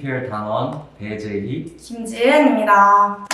네, PPL 단원 배재희. 김지은입니다.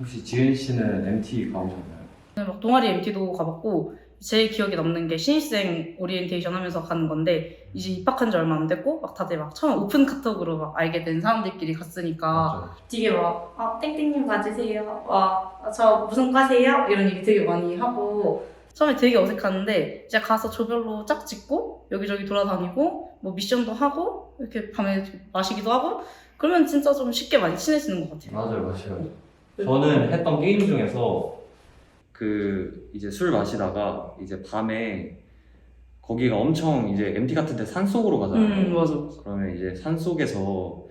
혹시 지은 씨는 MT 가보셨나요? 저는 막 동아리 MT도 가봤고 제일 기억에 남는 게 신입생 오리엔테이션 하면서 가는 건데 이제 입학한 지 얼마 안 됐고 막 다들 막 처음 오픈 카톡으로 막 알게 된 사람들끼리 갔으니까 맞죠. 되게 막 아, 땡땡님 맞으세요? 와, 저 무슨 과세요? 이런 얘기 되게 많이 하고 처음에 되게 어색하는데 이제 가서 조별로 짝 짓고 여기저기 돌아다니고 뭐 미션도 하고 이렇게 밤에 마시기도 하고 그러면 진짜 좀 쉽게 많이 친해지는 것 같아요. 맞아요, 맞아요. 저는 했던 게임 중에서 그 이제 술 마시다가 이제 밤에 거기가 엄청 이제 MT 같은 데 산 속으로 가잖아요. 음, 맞아. 그러면 이제 산 속에서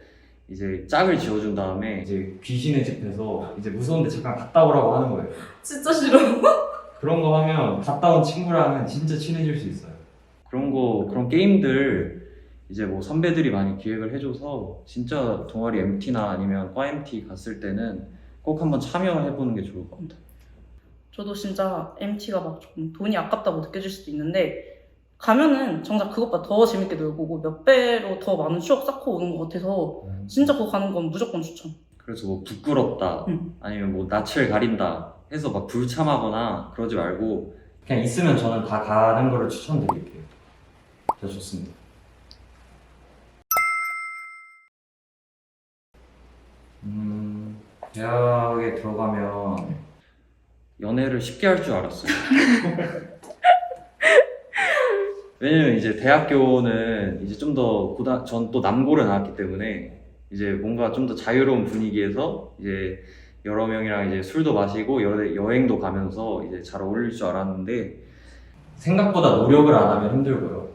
이제 짝을 지어준 다음에 이제 귀신의 집에서 이제 무서운데 잠깐 갔다 오라고 하는 거예요. 진짜 싫어. 그런 거 하면 갔다 온 친구랑은 진짜 친해질 수 있어요. 그런 거 그런 게임들 이제 뭐 선배들이 많이 기획을 해줘서 진짜 동아리 MT나 아니면 과 MT 갔을 때는 꼭 한번 참여해보는 게 좋을 것 같아요. 저도 진짜 MT가 막 조금 돈이 아깝다고 느껴질 수도 있는데 가면은 정작 그것보다 더 재밌게 놀고 뭐몇 배로 더 많은 추억 쌓고 오는 것 같아서 진짜 그거 가는 건 무조건 추천. 그래서 뭐 부끄럽다 응. 아니면 뭐 낯을 가린다 해서 막 불참하거나 그러지 말고 그냥 있으면 저는 다 가는 거를 추천드릴게요. 진짜 좋습니다. 음, 대학에 들어가면 연애를 쉽게 할 줄 알았어요. 왜냐면 이제 대학교는 이제 좀 더 고등 전또 남고를 나왔기 때문에 이제 뭔가 좀 더 자유로운 분위기에서 이제 여러 명이랑 이제 술도 마시고 여러 여행도 가면서 이제 잘 어울릴 줄 알았는데 생각보다 노력을 안 하면 힘들고요.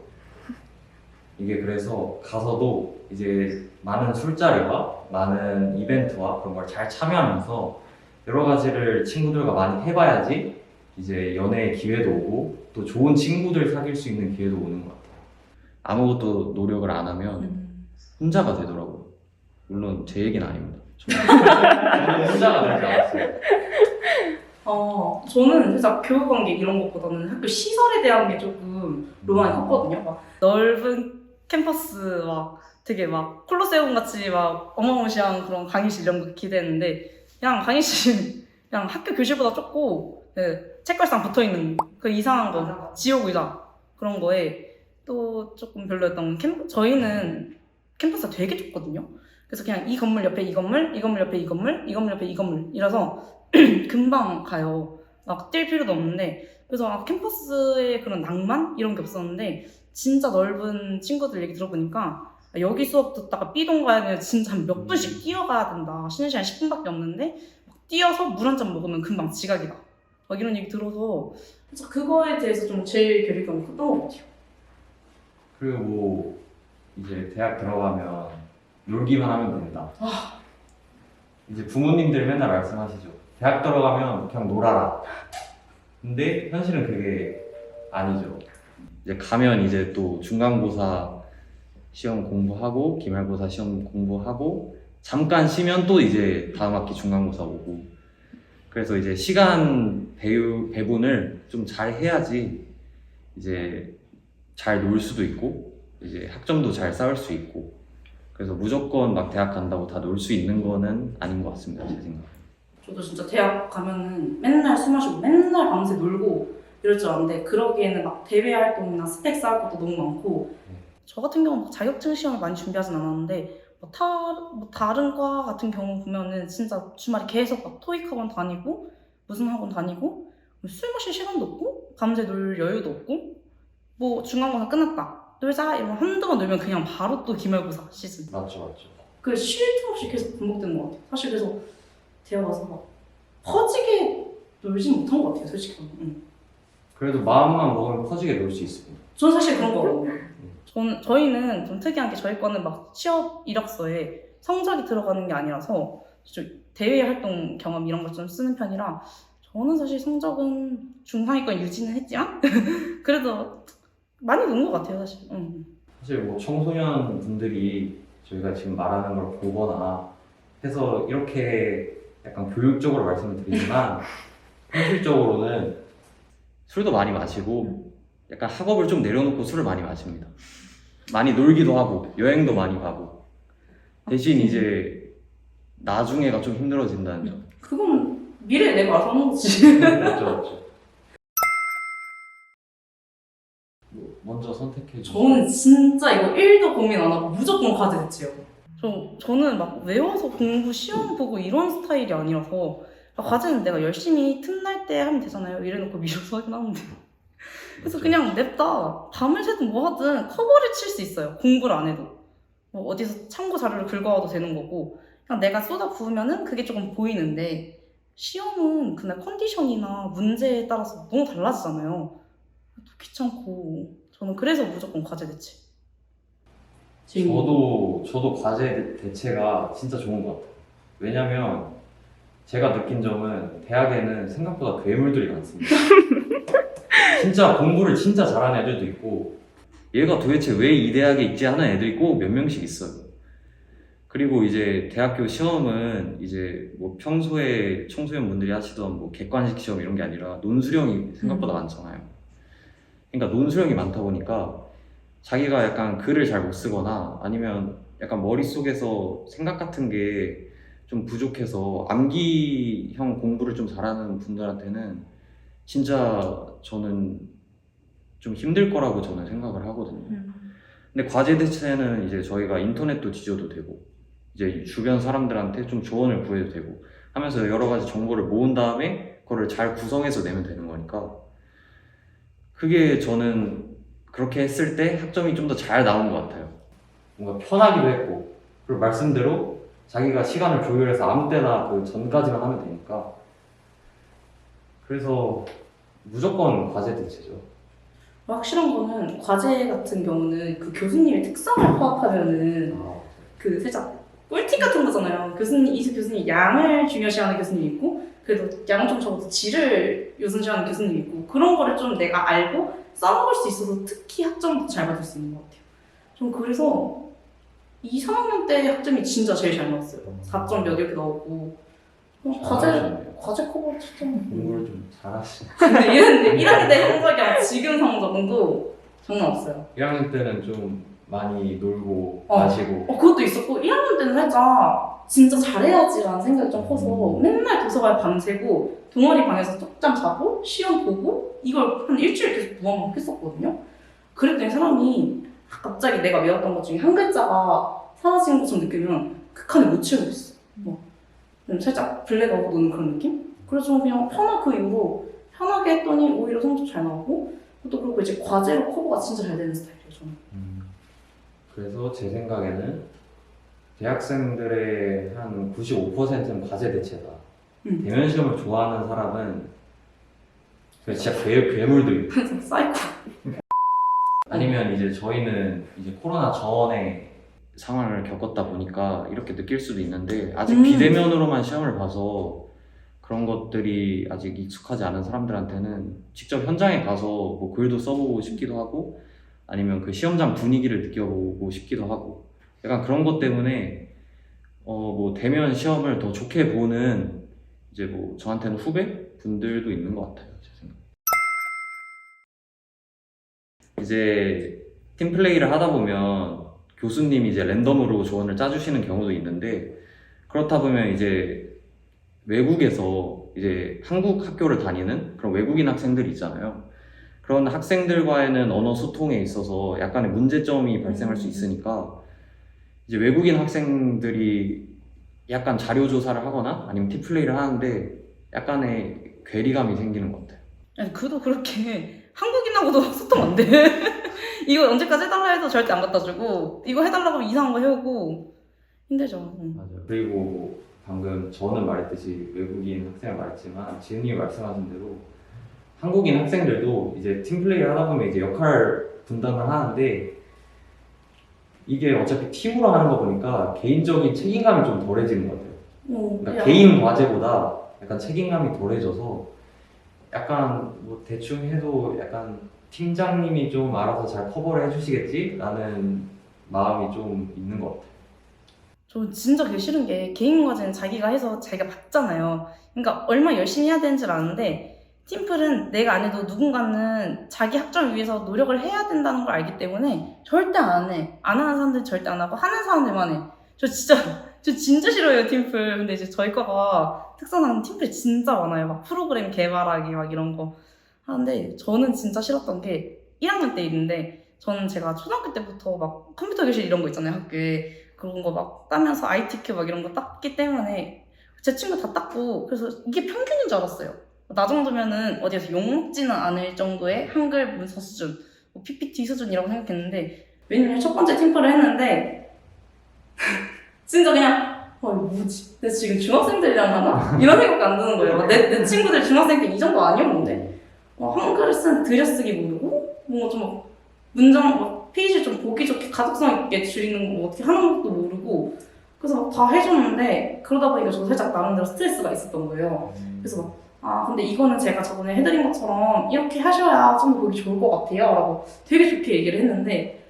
이게 그래서 가서도 이제 많은 술자리와 많은 이벤트와 그런 걸 잘 참여하면서 여러 가지를 친구들과 많이 해봐야지 이제 연애의 기회도 오고 또 좋은 친구들 사귈 수 있는 기회도 오는 것 같아요. 아무것도 노력을 안 하면 혼자가 되더라고요. 물론 제 얘기는 아닙니다. 혼자가 되지 않았어요. 어, 저는 진짜 교육관계 이런 것보다는 학교 시설에 대한 게 조금 로망이 컸거든요. 막 넓은 캠퍼스 막 되게 막 콜로세움 같이 막 어마무시한 그런 강의실 이런 거 기대했는데 그냥 강의실 그냥 학교 교실보다 좁고 그 책걸상 붙어 있는 그 이상한 거 지옥 의자 그런 거에 또 조금 별로였던 건 캠, 저희는 캠퍼스가 되게 좁거든요. 그래서 그냥 이 건물 옆에 이 건물, 이 건물 옆에 이 건물, 이 건물 옆에 이 건물 이라서 금방 가요. 막 뛸 필요도 없는데 그래서 아, 캠퍼스의 그런 낭만 이런 게 없었는데 진짜 넓은 친구들 얘기 들어보니까 아, 여기 수업 듣다가 B동 가야 되면 진짜 한몇 분씩 뛰어가야 된다. 쉬는 시간 10분밖에 없는데 막 뛰어서 물 한 잔 먹으면 금방 지각이다. 막 이런 얘기 들어서 그래서 그거에 대해서 좀 제일 괴리감이 컸던 것 같아요. 그리고 뭐 이제 대학 들어가면 놀기만 하면 된다. 이제 부모님들 맨날 말씀하시죠. 대학 들어가면 그냥 놀아라. 근데 현실은 그게 아니죠. 이제 가면 이제 또 중간고사 시험 공부하고 기말고사 시험 공부하고 잠깐 쉬면 또 이제 다음 학기 중간고사 오고 그래서 이제 시간 배우, 배분을 좀 잘 해야지 이제 잘 놀 수도 있고 이제 학점도 잘 쌓을 수 있고 그래서 무조건 막 대학 간다고 다 놀 수 있는 거는 아닌 것 같습니다 제 생각. 저도 진짜 대학 가면은 맨날 술 마시고 맨날 밤새 놀고 이럴 줄 알았는데 그러기에는 막 대외 활동이나 스펙 쌓을 것도 너무 많고 네. 저 같은 경우는 막 자격증 시험을 많이 준비하진 않았는데 뭐, 타, 뭐 다른 과 같은 경우 보면은 진짜 주말에 계속 막 토익 학원 다니고 무슨 학원 다니고 뭐술 마실 시간도 없고 밤새 놀 여유도 없고 뭐 중간고사 끝났다 놀자 이러면 한두 번 놀면 그냥 바로 또 기말고사 시즌 맞죠 맞죠. 그 쉴 틈 없이 계속 반복되는 것 같아요. 사실 그래서 대학 와서 막 퍼지게 놀진 못한 것 같아요, 솔직히. 응. 그래도 마음만 먹으면 퍼지게 놀 수 있습니다. 저는 사실 그런 거거든요. 저는, 저희는 좀 특이한 게 저희 과는 막 취업 이력서에 성적이 들어가는 게 아니라서 좀 대외 활동 경험 이런 걸 좀 쓰는 편이라 저는 사실 성적은 중상위권 유지는 했지만 그래도 많이 논것 같아요, 사실. 응. 사실 뭐 청소년 분들이 저희가 지금 말하는 걸 보거나 해서 이렇게 약간 교육적으로 말씀을 드리지만 현실적으로는 술도 많이 마시고 약간 학업을 좀 내려놓고 술을 많이 마십니다. 많이 놀기도 하고 여행도 많이 가고 대신 이제 나중에가 좀 힘들어진다는 점. 그건 미래에 내가 알아서 하는 거지. 맞죠, 맞죠. 뭐, 먼저 선택해 주세요. 저는 진짜 이거 1도 고민 안 하고 무조건 과제 대체요. 저, 저는 막 외워서 공부 시험 보고 이런 스타일이 아니라서 과제는 내가 열심히 틈날 때 하면 되잖아요. 이래놓고 미뤄서 하긴 하는데. 그래서 그냥 냅다 밤을 새든 뭐 하든 커버를 칠 수 있어요. 공부를 안 해도. 뭐 어디서 참고 자료를 긁어와도 되는 거고 그냥 내가 쏟아 부으면은 그게 조금 보이는데 시험은 그날 컨디션이나 문제에 따라서 너무 달라지잖아요. 또 귀찮고 저는 그래서 무조건 과제 대체. 저도 저도 과제 대체가 진짜 좋은 것 같아요. 왜냐면 제가 느낀 점은 대학에는 생각보다 괴물들이 많습니다. 진짜 공부를 진짜 잘하는 애들도 있고 얘가 도대체 왜 이 대학에 있지 하는 애들이 꼭 몇 명씩 있어요. 그리고 이제 대학교 시험은 이제 뭐 평소에 청소년 분들이 하시던 뭐 객관식 시험 이런 게 아니라 논수령이 생각보다 많잖아요. 그러니까 논수령이 많다 보니까 자기가 약간 글을 잘 못 쓰거나 아니면 약간 머릿속에서 생각 같은 게 좀 부족해서 암기형 공부를 좀 잘하는 분들한테는 진짜 저는 좀 힘들 거라고 저는 생각을 하거든요. 근데 과제 대체는 이제 저희가 인터넷도 뒤져도 되고 이제 주변 사람들한테 좀 조언을 구해도 되고 하면서 여러 가지 정보를 모은 다음에 그거를 잘 구성해서 내면 되는 거니까 그게 저는 그렇게 했을 때 학점이 좀 더 잘 나온 것 같아요. 뭔가 편하기도 했고 그리고 말씀대로 자기가 시간을 조율해서 아무 때나 그 전까지만 하면 되니까 그래서 무조건 과제 대체죠. 확실한 거는 과제 같은 경우는 그 교수님의 특성을 파악하면은 아, 그 살짝 꿀팁 같은 거잖아요. 교수님 이 교수님 양을 중요시하는 교수님 있고 그래도 좀 적어도 질을 우선시하는 교수님 있고 그런 거를 좀 내가 알고 써먹을 수 있어서 특히 학점도 잘 받을 수 있는 것 같아요. 전 그래서 2, 3학년 때 학점이 진짜 제일 잘 나왔어요. 4점 몇 이렇게 나오고 어, 과제 잘하시네요. 과제 커버 진짜 공부를 좀 잘하시네. 근데 이랬는데 1학년 때 성적이랑 지금 성적은도 장난 없어요. 1학년 때는 좀 많이 놀고 어. 마시고 어, 그것도 있었고 1학년 때는 살짝 진짜 잘해야지라는 생각이 좀 커서 음. 맨날 도서관 밤새고 동아리 방에서 쪽잠 자고 시험 보고 이걸 한 일주일 계속 무한반복 했었거든요. 그랬더니 사람이 갑자기 내가 외웠던 것 중에 한 글자가 사라진 것처럼 느끼면 그 칸을 못 채우겠어. 뭐좀 살짝 블랙아웃 노는 그런 느낌? 그래서 저는 그냥 편하 그 이후로 편하게 했더니 오히려 성적 잘 나오고 또 그리고 이제 과제로 커버가 진짜 잘 되는 스타일이에요 저는. 음, 그래서 제 생각에는 대학생들의 한 95%는 과제 대체다. 음. 대면 시험을 좋아하는 사람은 그 진짜 괴, 괴물들. 사이코. 아니면 이제 저희는 이제 코로나 전에 상황을 겪었다 보니까 이렇게 느낄 수도 있는데 아직 음. 비대면으로만 시험을 봐서 그런 것들이 아직 익숙하지 않은 사람들한테는 직접 현장에 가서 뭐 글도 써보고 싶기도 하고 아니면 그 시험장 분위기를 느껴보고 싶기도 하고 약간 그런 것 때문에 어 뭐 대면 시험을 더 좋게 보는 이제 뭐 저한테는 후배 분들도 있는 것 같아요 제. 이제 팀 플레이를 하다 보면 교수님이 이제 랜덤으로 조언을 짜주시는 경우도 있는데 그렇다 보면 이제 외국에서 이제 한국 학교를 다니는 그런 외국인 학생들이 있잖아요. 그런 학생들과의는 언어 소통에 있어서 약간의 문제점이 발생할 수 있으니까 이제 외국인 학생들이 약간 자료 조사를 하거나 아니면 팀 플레이를 하는데 약간의 괴리감이 생기는 것 같아요. 아니 그도 그렇게 한국인하고도 소통 안 돼. 이거 언제까지 해달라 해도 절대 안 갖다 주고 이거 해달라고 하면 이상한 거 해오고 힘들죠. 응. 맞아요. 그리고 방금 저는 말했듯이 외국인 학생을 말했지만 지은님이 말씀하신 대로 한국인 학생들도 이제 팀 플레이를 하다 보면 이제 역할 분담을 하는데 이게 어차피 팀으로 하는 거 보니까 개인적인 책임감이 좀 덜해지는 것 같아요. 어, 그러니까 개인 과제보다 약간 책임감이 덜해져서 약간 뭐 대충 해도 약간 팀장님이 좀 알아서 잘 커버를 해주시겠지라는 마음이 좀 있는 것 같아요. 저 진짜 그게 싫은 게 개인 과제는 자기가 해서 자기가 받잖아요. 그러니까 얼마 열심히 해야 되는 줄 아는데 팀플은 내가 안 해도 누군가는 자기 학점을 위해서 노력을 해야 된다는 걸 알기 때문에 절대 안 해. 안 하는 사람들은 절대 안 하고 하는 사람들만 해. 저 진짜 저 진짜 싫어요 팀플. 근데 이제 저희 과가 특성상 팀플이 진짜 많아요. 막 프로그램 개발하기 막 이런 거 하는데 저는 진짜 싫었던 게 1학년 때 있는데 저는 제가 초등학교 때부터 막 컴퓨터 교실 이런 거 있잖아요 학교에 그런 거 막 따면서 ITQ 막 이런 거 땄기 때문에 제 친구 다 땄고 그래서 이게 평균인 줄 알았어요. 나 정도면은 어디에서 욕먹지는 않을 정도의 한글 문서 수준, 뭐 PPT 수준이라고 생각했는데 왜냐면 첫 번째 팀플을 했는데 진짜 그냥 어 뭐지? 내 지금 중학생들이랑 하나? 이런 생각이 안 드는 거예요. 내, 내 친구들 중학생 때 이 정도 아니었는데 어, 한글을 쓴 들여쓰기 모르고 뭔가 좀막 문장 막 페이지 좀 보기 좋게 가독성 있게 줄이는 거 어떻게 하는 것도 모르고 그래서 막다 해줬는데 그러다 보니까 저 살짝 나름대로 스트레스가 있었던 거예요. 그래서 막, 아, 근데 이거는 제가 저번에 해드린 것처럼 이렇게 하셔야 좀 더 보기 좋을 것 같아요. 라고 되게 좋게 얘기를 했는데,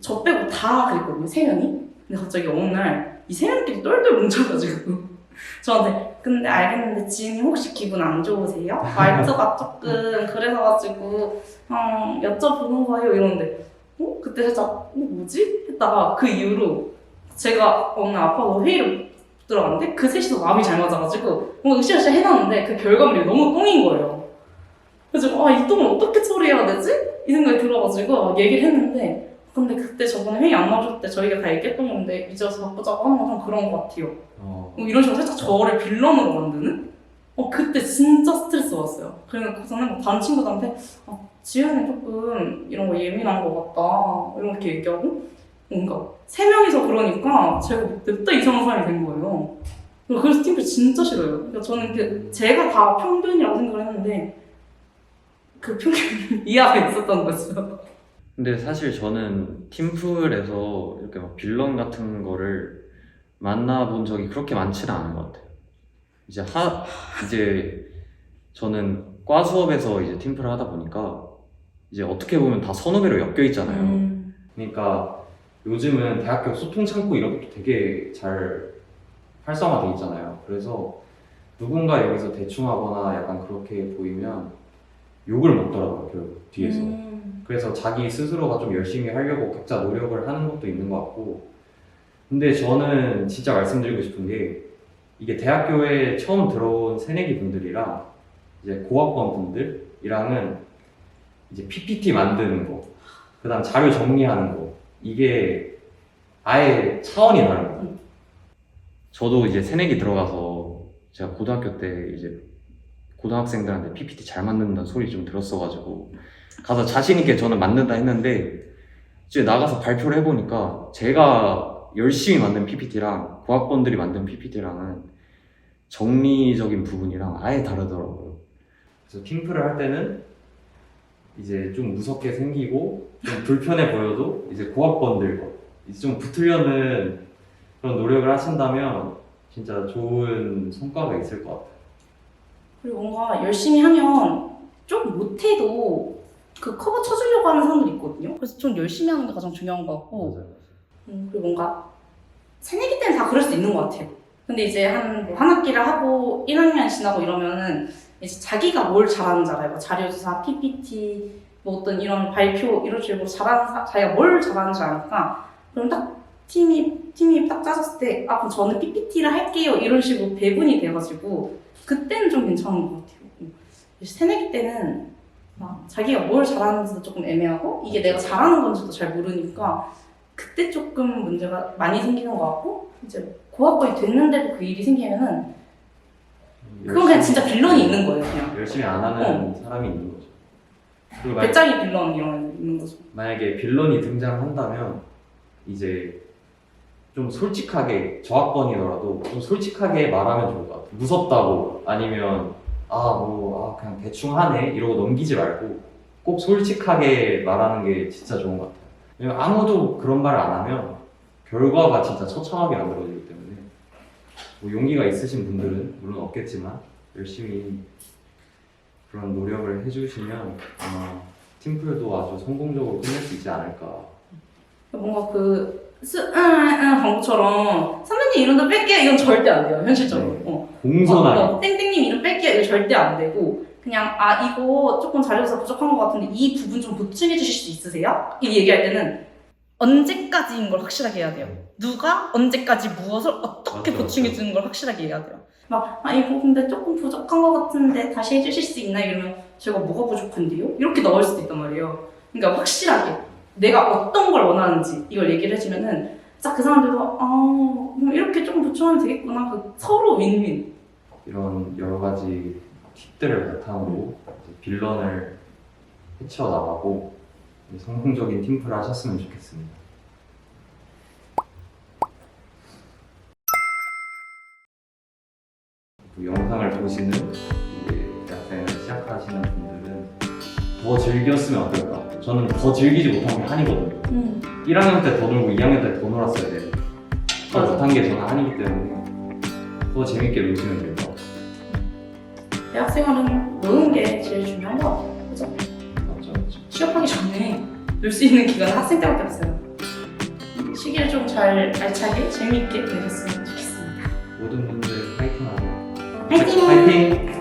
저 빼고 다 그랬거든요, 세 명이. 근데 갑자기 어느 날, 이 세 명끼리 똘똘 뭉쳐가지고, 저한테, 근데 알겠는데 지인이 혹시 기분 안 좋으세요? 말투가 조금 그래서가지고, 음, 여쭤보는 거예요. 이러는데, 어? 그때 살짝, 어, 뭐지? 했다가 그 이후로 제가 어느 아파서 회의를 들어갔는데 그 셋이서 마음이 잘 맞아가지고 뭔가 으쌰으쌰 해놨는데 그 결과물이 너무 똥인 거예요. 그래서 아이 똥을 어떻게 처리해야 되지? 이 생각이 들어가지고 막 얘기를 했는데 근데 그때 저번에 회의 안 나오실 때 저희가 다 얘기했던 건데 이제 와서 바꾸자고 하는 건좀 그런 것 같아요. 어, 뭐 이런 식으로 살짝 저를 빌런으로 만드는? 어 그때 진짜 스트레스 받았어요. 그래서 막 다른 친구들한테 아 지은이 조금 이런 거 예민한 것 같다 이렇게 얘기하고 뭔가 세 명이서 그러니까 제가 냅다 이상한 사람이 된 거예요. 그래서 팀플 진짜 싫어요. 그러니까 저는 그 제가 다 평균이라고 생각을 했는데 그 평균 이하가 있었던 거죠. 근데 사실 저는 팀플에서 이렇게 막 빌런 같은 거를 만나본 적이 그렇게 많지는 않은 것 같아요. 이제 하 이제 저는 과 수업에서 이제 팀플을 하다 보니까 이제 어떻게 보면 다 선후배로 엮여 있잖아요. 음. 그러니까 요즘은 대학교 소통 창구 이런 것도 되게 잘 활성화돼 있잖아요. 그래서 누군가 여기서 대충 하거나 약간 그렇게 보이면 욕을 먹더라고요, 결국 뒤에서. 음. 그래서 자기 스스로가 좀 열심히 하려고 각자 노력을 하는 것도 있는 것 같고. 근데 저는 진짜 말씀드리고 싶은 게 이게 대학교에 처음 들어온 새내기 분들이랑 이제 고학번 분들이랑은 이제 PPT 만드는 거, 그 다음 자료 정리하는 거, 이게 아예 차원이 다릅니다. 저도 이제 새내기 들어가서 제가 고등학교 때 이제 고등학생들한테 PPT 잘 만든다는 소리 좀 들었어가지고 가서 자신있게 저는 만든다 했는데 이제 나가서 발표를 해보니까 제가 열심히 만든 PPT랑 고학번들이 만든 PPT랑은 정리적인 부분이랑 아예 다르더라고요. 그래서 팀플을 할 때는 이제 좀 무섭게 생기고 좀 불편해 보여도 이제 고학번들과 이제 좀 붙으려는 그런 노력을 하신다면 진짜 좋은 성과가 있을 것 같아요. 그리고 뭔가 열심히 하면 좀 못해도 그 커버 쳐주려고 하는 사람들이 있거든요. 그래서 좀 열심히 하는 게 가장 중요한 것 같고 맞아요. 음, 그리고 뭔가 새내기 때는 다 그럴 수 있는 것 같아요. 근데 이제 한, 뭐한 학기를 하고 1학년 지나고 이러면은 이제 자기가 뭘 잘하는지 알아요. 뭐 자료조사, PPT, 뭐 어떤 이런 발표 이런 식으로 잘하는 사, 자기가 뭘 잘하는지 아니까 그럼 딱 팀이 팀이 딱 짜졌을 때 아 그럼 저는 PPT를 할게요 이런 식으로 배분이 돼가지고 그때는 좀 괜찮은 것 같아요. 음. 새내기 때는 막 자기가 뭘 잘하는지도 조금 애매하고 이게 내가 잘하는 건지도 잘 모르니까 그때 조금 문제가 많이 생기는 것 같고 이제 고학번이 됐는데도 그 일이 생기면은 진짜 빌런이 있는 거예요 그냥 열심히 안 하는 사람이 있는 거죠. 그리고 배짱이 빌런 이런 있는 거죠 만약에 빌런이 등장한다면 이제 좀 솔직하게 저학번이더라도 좀 솔직하게 말하면 좋을 것 같아요. 무섭다고 아니면 아 뭐 아, 그냥 대충 하네 이러고 넘기지 말고 꼭 솔직하게 말하는 게 진짜 좋은 것 같아요. 왜냐면 아무도 그런 말을 안 하면 결과가 진짜 처참하게 만들어지기 때문에 뭐 용기가 있으신 분들은 물론 없겠지만 열심히 그런 노력을 해주시면 아마 팀플도 아주 성공적으로 끝낼 수 있지 않을까. 뭔가 그 스, 응, 응, 광고처럼 선배님 이름도 뺄게요 이건 절대 안 돼요 현실적으로 어. 공손하게. 어, 어, 땡땡님 이름 뺄게요 이거 절대 안 되고 그냥 아 이거 조금 잘해서 부족한 것 같은데 이 부분 좀 보충해 주실 수 있으세요? 이 얘기할 때는 언제까지인 걸 확실하게 해야 돼요. 누가 언제까지 무엇을 어떻게 맞죠, 보충해. 주는 걸 확실하게 해야 돼요. 막, 아, 이거 근데 조금 부족한 것 같은데 다시 해주실 수 있나? 이러면 제가 뭐가 부족한데요? 이렇게 나올 수도 있단 말이에요. 그러니까 확실하게 내가 어떤 걸 원하는지 이걸 얘기를 해주면은 딱 그 사람들도 아, 뭐 이렇게 좀 보충하면 되겠구나. 그 서로 윈윈. 이런 여러 가지 팁들을 바탕으로 빌런을 해쳐 나가고 이제 성공적인 팀플을 하셨으면 좋겠습니다. 그 영상을 보시는 대학생을 시작하시는 분들은 더 즐겼으면 어떨까? 저는 더 즐기지 못한 게 한이거든요. 음. 1학년 때 더 놀고 2학년 때 더 놀았어야 돼요. 더. 못한 게 저는 한이기 때문에 더 재밌게 노시면 될것 같아요. 대학생활은 노는 게 제일 중요한 것 같아요. 취업하기 전에 놀 수 있는 기간은 학생 때밖에 없어요. 시기를 좀 잘 알차게 재미있게 보내셨으면 좋겠습니다. 모든 분들 파이팅 하세요. 파이팅! 파이팅!